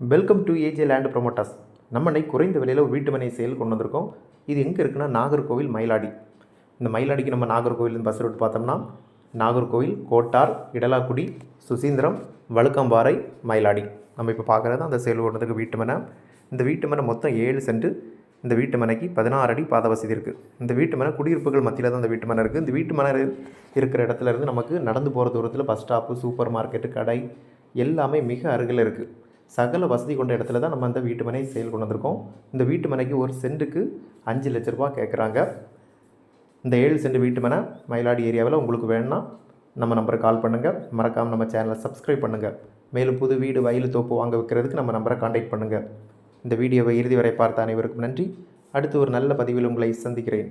Welcome to AJ land promoters நம்ம இன்னைக்கு குறைந்த விலையில் ஒரு வீட்டு மனை சேல் கொண்டு வந்திருக்கோம். இது எங்கே இருக்குன்னா நாகர்கோவில் மயிலாடி. இந்த மயிலாடிக்கு நம்ம நாகர்கோவில் பஸ் ரூட் பார்த்தோம்னா நாகர்கோவில் கோட்டார் இடலாக்குடி சுசீந்திரம் வழுக்கம்பாறை மயிலாடி. நம்ம இப்போ பார்க்குறது அந்த சேல் கொண்டதுக்கு வீட்டு மனை. இந்த வீட்டு மனை மொத்தம் ஏழு சென்று இந்த வீட்டு மனைக்கு பதினாறு அடி பாத வசதி இருக்குது இந்த வீட்டு மனை குடியிருப்புகள் மத்தியில் தான் இந்த வீட்டு மனை இருக்குது இந்த வீட்டு மனை இருக்கிற இடத்துல இருந்து நமக்கு நடந்து போகிற தூரத்தில் பஸ் ஸ்டாப்பு சூப்பர் மார்க்கெட்டு கடை எல்லாமே மிக அருகில் இருக்குது சகல வசதி கொண்ட இடத்துல தான் நம்ம அந்த வீட்டு மனை சேல் கொண்டு வந்திருக்கோம். இந்த வீட்டு மனைக்கு ஒரு சென்ட்டுக்கு அஞ்சு லட்ச ரூபா கேட்குறாங்க. இந்த ஏழு சென்ட் வீட்டு மனை மயிலாடி ஏரியாவில் உங்களுக்கு வேணும்னா நம்ம நம்பரை கால் பண்ணுங்கள் மறக்காமல் நம்ம சேனலை சப்ஸ்கிரைப் பண்ணுங்கள் மேலும் புது வீடு வயல் தோப்பு வாங்க வைக்கிறதுக்கு நம்ம நம்பரை காண்டாக்ட் பண்ணுங்கள் இந்த வீடியோவை இறுதி வரை பார்த்த அனைவருக்கும் நன்றி. அடுத்து ஒரு நல்ல பதிவில் உங்களை சந்திக்கிறேன்.